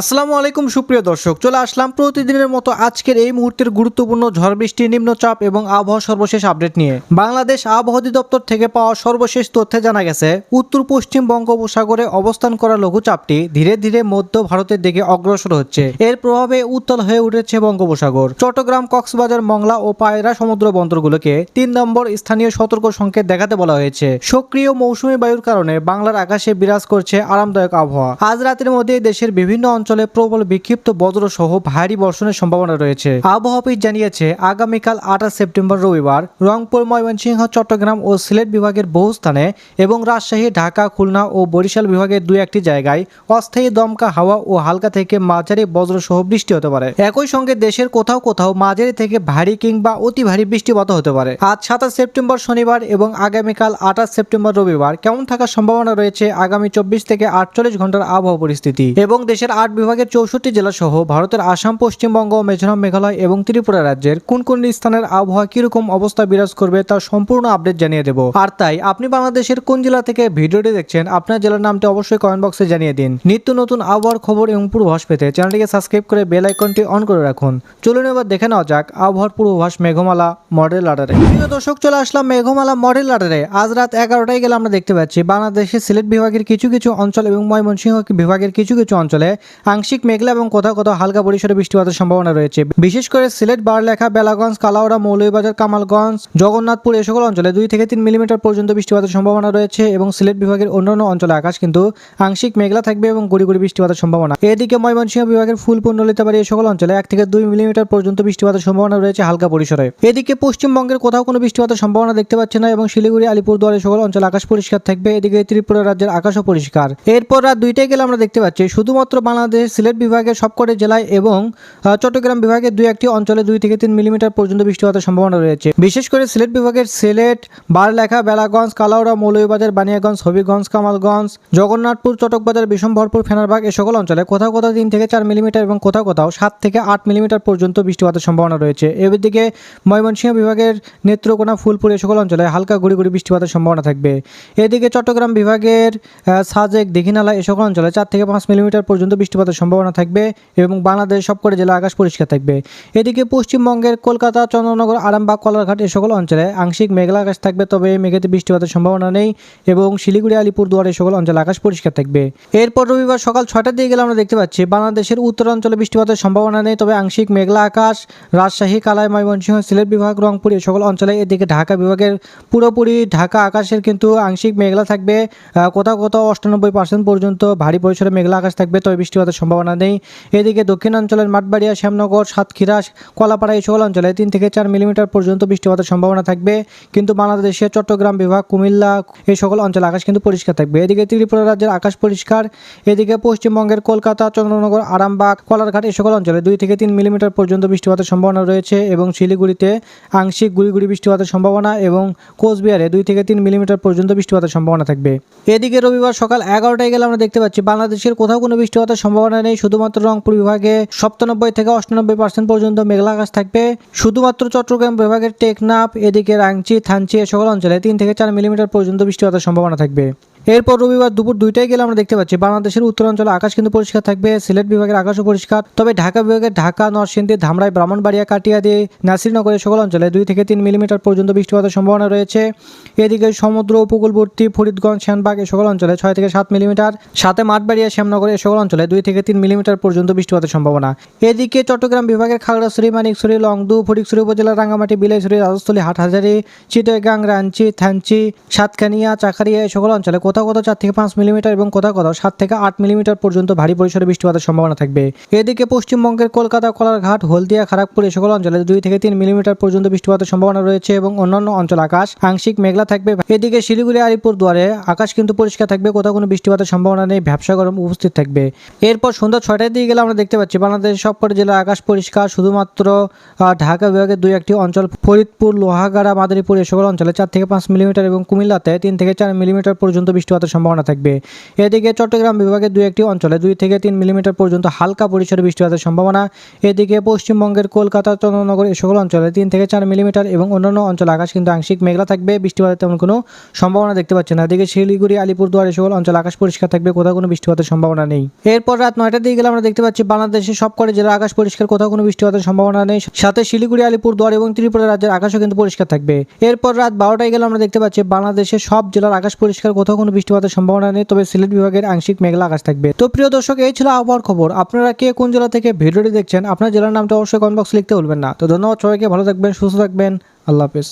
আসসালামু আলাইকুম, সুপ্রিয় দর্শক। চলে আসলাম প্রতিদিনের মতো আজকের এই মুহূর্তের গুরুত্বপূর্ণ ঝড় বৃষ্টি নিম্নচাপ এবং আবহাওয়া সর্বশেষ আপডেট নিয়ে। বাংলাদেশ আবহাওয়া অধিদপ্তর থেকে পাওয়া সর্বশেষ তথ্যে জানা গেছে, উত্তর পশ্চিম বঙ্গোপসাগরে অবস্থান করা লঘুচাপটি ধীরে ধীরে মধ্য ভারতের দিকে অগ্রসর হচ্ছে। এর প্রভাবে উত্তল হয়ে উঠেছে বঙ্গোপসাগর। চট্টগ্রাম, কক্সবাজার, মংলা ও পায়রা সমুদ্র বন্দরগুলোকে তিন নম্বর স্থানীয় সতর্ক সংকেত দেখাতে বলা হয়েছে। সক্রিয় মৌসুমী বায়ুর কারণে বাংলার আকাশে বিরাজ করছে আরামদায়ক আবহাওয়া। আজ রাতের মধ্যে দেশের বিভিন্ন অঞ্চলে প্রবল বিক্ষিপ্ত বজ্র সহ ভারী বর্ষণের সম্ভাবনা রয়েছে। আবহাওয়া জানিয়েছে, আগামীকাল আঠাশ সেপ্টেম্বর রবিবার রংপুর, ময়মনসিংহ, চট্টগ্রাম ও সিলেট বিভাগের বহু স্থানে এবং রাজশাহী, ঢাকা, খুলনা ও বরিশাল বিভাগের দুই একটি জায়গায় অস্থায়ী দমকা হাওয়া ও হালকা থেকে মাঝারি বজ্র সহ বৃষ্টি হতে পারে। একই সঙ্গে দেশের কোথাও কোথাও মাঝারি থেকে ভারী কিংবা অতি ভারী বৃষ্টিপাত হতে পারে। আজ সাতাশ সেপ্টেম্বর শনিবার এবং আগামীকাল আঠাশ সেপ্টেম্বর রবিবার কেমন থাকার সম্ভাবনা রয়েছে আগামী চব্বিশ থেকে আটচল্লিশ ঘণ্টার আবহাওয়া পরিস্থিতি। এবং দেশের আট বিভাগের চৌষট্টি জেলা সহ ভারতের আসাম, পশ্চিমবঙ্গ, মিজোরাম, মেঘালয় এবং ত্রিপুরা রাজ্যের কোন কোন স্থানের আবহাওয়া কীরকম অবস্থা বিরাজ করবে তার সম্পূর্ণ আপডেট জানিয়ে দেব। আর তাই আপনি বাংলাদেশের কোন জেলা থেকে ভিডিওটি দেখছেন, আপনার জেলার নামটি অবশ্যই কমেন্ট বক্সে জানিয়ে দিন। নিত্য নতুন আবহাওয়ার খবর এবং পূর্বাভাস পেতে চ্যানেলটিকে সাবস্ক্রাইব করে বেল আইকনটি অন করে রাখুন। চলুন এবার দেখে নেওয়া যাক আবহাওয়ার পূর্বাভাস মেঘমালা মডেল আডারে প্রিয় দর্শক, চলে আসলাম মেঘমালা মডেল আডারে আজ রাত এগারোটায় গেলে আমরা দেখতে পাচ্ছি, বাংলাদেশের সিলেট বিভাগের কিছু কিছু অঞ্চল এবং ময়মনসিংহ বিভাগের কিছু কিছু অঞ্চলে আংশিক মেঘলা এবং কোথাও কোথাও হালকা পরিসরে বৃষ্টিপাতের সম্ভাবনা রয়েছে। বিশেষ করে সিলেট, বারলেখা, বেলাগঞ্জ কালাউড়া মৌলভীবাজার, কামালগঞ্জ, জগন্নাথপুর এই সকল অঞ্চলে দুই থেকে তিন মিলিমিটার পর্যন্ত বৃষ্টিপাতের সম্ভাবনা রয়েছে এবং সিলেট বিভাগের অন্যান্য অঞ্চলে আকাশ কিন্তু আংশিক মেঘলা থাকবে এবং গুড়ি গুড়ি বৃষ্টিপাতের সম্ভাবনা। এদিকে ময়মনসিংহ বিভাগের ফুলপুর, নলিতাবাড়ি এই সকল অঞ্চলে এক থেকে দুই মিলিমিটার পর্যন্ত বৃষ্টিপাতের সম্ভাবনা রয়েছে হালকা পরিসরে। এদিকে পশ্চিমবঙ্গের কোথাও কোনো বৃষ্টিপাতের সম্ভাবনা দেখতে পাচ্ছে না এবং শিলিগুড়ি, আলিপুরদুয়ার সকল অঞ্চলে আকাশ পরিষ্কার থাকবে। এদিকে ত্রিপুরা রাজ্যের আকাশও পরিষ্কার। এরপর রাত দুইটায় গেলে আমরা দেখতে পাচ্ছি, শুধুমাত্র বাংলাদেশ সিলেট বিভাগের সবকটি জেলায় এবং চট্টগ্রাম বিভাগের দুই একটি অঞ্চলে দুই থেকে তিন মিলিমিটার পর্যন্ত বৃষ্টিপাতের সম্ভাবনা রয়েছে। বিশেষ করে সিলেট বিভাগের সিলেট, বারলেখা, বেলাগঞ্জ, কালাউড়া, মৌলভীবাজার, বানিয়াগঞ্জ, হবিগঞ্জ, কামালগঞ্জ, জগন্নাথপুর চটকবাজার বিষমভরপুর ফেনারবাগ এ সকল অঞ্চলে কোথাও কোথাও তিন থেকে চার মিলিমিটার এবং কোথাও কোথাও সাত থেকে আট মিলিমিটার পর্যন্ত বৃষ্টিপাতের সম্ভাবনা রয়েছে। এদিকে ময়মনসিংহ বিভাগের নেত্রকোনা, ফুলপুর এ সকল অঞ্চলে হালকা গুড়ি গুড়ি বৃষ্টিপাতের সম্ভাবনা থাকবে। এদিকে চট্টগ্রাম বিভাগের সাজেক, দীঘিনালা এ সকল অঞ্চলে চার থেকে পাঁচ মিলিমিটার পর্যন্ত বৃষ্টিপাতের সম্ভাবনা থাকবে এবং বাংলাদেশ সবকটি জেলা আকাশ পরিষ্কার থাকবে। এদিকে পশ্চিমবঙ্গের কলকাতা, চন্দ্রনগর, আরামবাগ কলারঘাট এ সকল অঞ্চলে আংশিক মেঘলা আকাশ থাকবে, তবে মেঘেতে বৃষ্টিপাতের সম্ভাবনা নেই এবং শিলিগুড়ি, আলিপুরদুয়ার এই সকল অঞ্চলে আকাশ পরিষ্কার থাকবে। এরপর রবিবার সকাল ছয়টার দিকে গেলে আমরা দেখতে পাচ্ছি, বাংলাদেশের উত্তরাঞ্চলে বৃষ্টিপাতের সম্ভাবনা নেই, তবে আংশিক মেঘলা আকাশ, রাজশাহী, কালাই, ময়মনসিংহ, সিলেট বিভাগ, রংপুর এ সকল অঞ্চলে এদিকে ঢাকা বিভাগের পুরোপুরি ঢাকা আকাশের কিন্তু আংশিক মেঘলা থাকবে। কোথাও কোথাও অষ্টানব্বই পার্সেন্ট পর্যন্ত ভারী পরিসরে মেঘলা আকাশ থাকবে, তবে বৃষ্টিপাতের সম্ভাবনা নেই। এদিকে দক্ষিণাঞ্চলের মাঠবাড়িয়া, শ্যামনগর, সাতক্ষীরা, কলাপাড়া এই সকল অঞ্চলে তিন থেকে চার মিলিমিটার পর্যন্ত বৃষ্টিপাতের সম্ভাবনা থাকবে। কিন্তু বাংলাদেশের চট্টগ্রাম বিভাগ, কুমিল্লা এই সকল অঞ্চলে আকাশ কিন্তু পরিষ্কার থাকবে। এদিকে ত্রিপুরা রাজ্যের আকাশ পরিষ্কার। এদিকে পশ্চিমবঙ্গের কলকাতা, চন্দ্রনগর, আরামবাগ, কলারঘাট এই সকল অঞ্চলে দুই থেকে তিন মিলিমিটার পর্যন্ত বৃষ্টিপাতের সম্ভাবনা রয়েছে এবং শিলিগুড়িতে আংশিক গুড়ি গুড়ি বৃষ্টিপাতের সম্ভাবনা এবং কোচবিহারে দুই থেকে তিন মিলিমিটার পর্যন্ত বৃষ্টিপাতের সম্ভাবনা থাকবে। এদিকে রবিবার সকাল এগারোটায় গেলে আমরা দেখতে পাচ্ছি, বাংলাদেশের কোথাও কোনো বৃষ্টিপাতের সম্ভাবনা নেই। শুধুমাত্র রংপুর বিভাগে সপ্তানব্বই থেকে অষ্টানব্বই পার্সেন্ট পর্যন্ত মেঘলা আকাশ থাকবে। শুধুমাত্র চট্টগ্রাম বিভাগের টেকনাফ, এদিকে রাংচি, থানচি এ সকল অঞ্চলে তিন থেকে চার মিলিমিটার পর্যন্ত বৃষ্টিপাতের সম্ভাবনা থাকবে। এরপর রবিবার দুপুর দুইটায় গেলে আমরা দেখতে পাচ্ছি, বাংলাদেশের উত্তরাঞ্চলে আকাশ কিন্তু পরিষ্কার থাকবে, সিলেট বিভাগের আকাশও পরিষ্কার। তবে ঢাকা বিভাগের ঢাকা, নরসিংদী, ধামরাই, ব্রাহ্মণবাড়িয়া, কাটিয়াদি, নাসিরনগরের সকল অঞ্চলে দুই থেকে তিন মিলিমিটার পর্যন্ত বৃষ্টিপাতের সম্ভাবনা রয়েছে। এদিকে সমুদ্র, উপকূলবর্তী, ফরিদগঞ্জ শ্যানবাগ এ সকল অঞ্চলে ছয় থেকে সাত মিলিমিটার। সাথে মাঠবাড়িয়া, শ্যামনগর এ সকল অঞ্চলে দুই থেকে তিন মিলিমিটার পর্যন্ত বৃষ্টিপাতের সম্ভাবনা। এদিকে চট্টগ্রাম বিভাগের খাগড়াছড়ি, মানিকছড়ি, লংদু ফটিকছড়ি উপজেলার রাঙ্গামাটি, বিলাইছড়ি, রাজস্থলী, হাটহাজারি, চিটাগাং, রাঞ্চি, থানচি সাতখানিয়া চাকারিয়া এই সকল অঞ্চলে কোথাও কোথাও চার থেকে পাঁচ মিলিমিটার এবং কোথাও কোথাও সাত থেকে আট মিলিমিটার পর্যন্ত ভারী পরিসরে বৃষ্টিপাতের সম্ভাবনা থাকবে। এদিকে পশ্চিমবঙ্গের কলকাতা, কলারঘাট, হলদিয়া খড়গপুর এই সকল অঞ্চলে দুই থেকে তিন মিলিমিটার পর্যন্ত বৃষ্টিপাতের সম্ভাবনা রয়েছে এবং অন্যান্য অঞ্চল আকাশ আংশিক মেঘলা থাকবে। এদিকে শিলিগুড়ি, আলিপুর দুয়ারে আকাশ কিন্তু পরিষ্কার থাকবে, কোথাও কোনো বৃষ্টিপাতের সম্ভাবনা নেই ব্যবসা গরম উপস্থিত থাকবে। এরপর সন্ধ্যা ছয়টার দিকে গেলে আমরা দেখতে পাচ্ছি, বাংলাদেশের সবকটি জেলার আকাশ পরিষ্কার, শুধুমাত্র ঢাকা বিভাগের দুই একটি অঞ্চল ফরিদপুর, লোহাগাড়া, মাদারীপুর এই সকল অঞ্চলে চার থেকে পাঁচ মিলিমিটার এবং কুমিল্লাতে তিন থেকে চার মিলিমিটার পর্যন্ত বৃষ্টি বৃষ্টিপাতের সম্ভাবনা থাকবে। এদিকে চট্টগ্রাম বিভাগের দুই একটি অঞ্চলে দুই থেকে তিন মিলিমিটার পর্যন্ত হালকা পরিসরে বৃষ্টিপাতের সম্ভাবনা। এদিকে পশ্চিমবঙ্গের কলকাতা চন্দ্রনগর এই সকল অঞ্চলে তিন থেকে চার মিলিমিটার এবং অন্যান্য অঞ্চলে আকাশ কিন্তু আংশিক মেঘলা থাকবে, বৃষ্টিপাতের তেমন কোনো সম্ভাবনা দেখতে পাচ্ছি না। এদিকে শিলিগুড়ি, আলিপুরদুয়ার এই সকল অঞ্চলে আকাশ পরিষ্কার থাকবে, কোথাও কোনো বৃষ্টিপাতের সম্ভাবনা নেই। এরপর রাত নয়টার দিকে গেলে আমরা দেখতে পাচ্ছি বাংলাদেশের সব কটি জেলার আকাশ পরিষ্কার, কোথাও কোনো বৃষ্টিপাতের সম্ভাবনা নেই। সাথে শিলিগুড়ি, আলিপুরদুয়ার এবং ত্রিপুরা রাজ্যের আকাশও কিন্তু পরিষ্কার থাকবে। এরপর রাত বারোটায় গেলে আমরা দেখতে পাচ্ছি বাংলাদেশের সব জেলার আকাশ পরিষ্কার, কোথাও কোনো বৃষ্টিপাতের সম্ভাবনা নেই, তবে সিলেট বিভাগের আংশিক মেঘলা আকাশ থাকবে। তো প্রিয় দর্শক, এই ছিল আবহাওয়ার খবর। আপনারা কে কোন জেলা থেকে ভিডিওটি দেখছেন, আপনার জেলার নামটা অবশ্যই কমেন্ট বক্স লিখতে বলবেন না। তো ধন্যবাদ সবাইকে, ভালো থাকবেন, সুস্থ থাকবেন, আল্লাহ হাফেজ।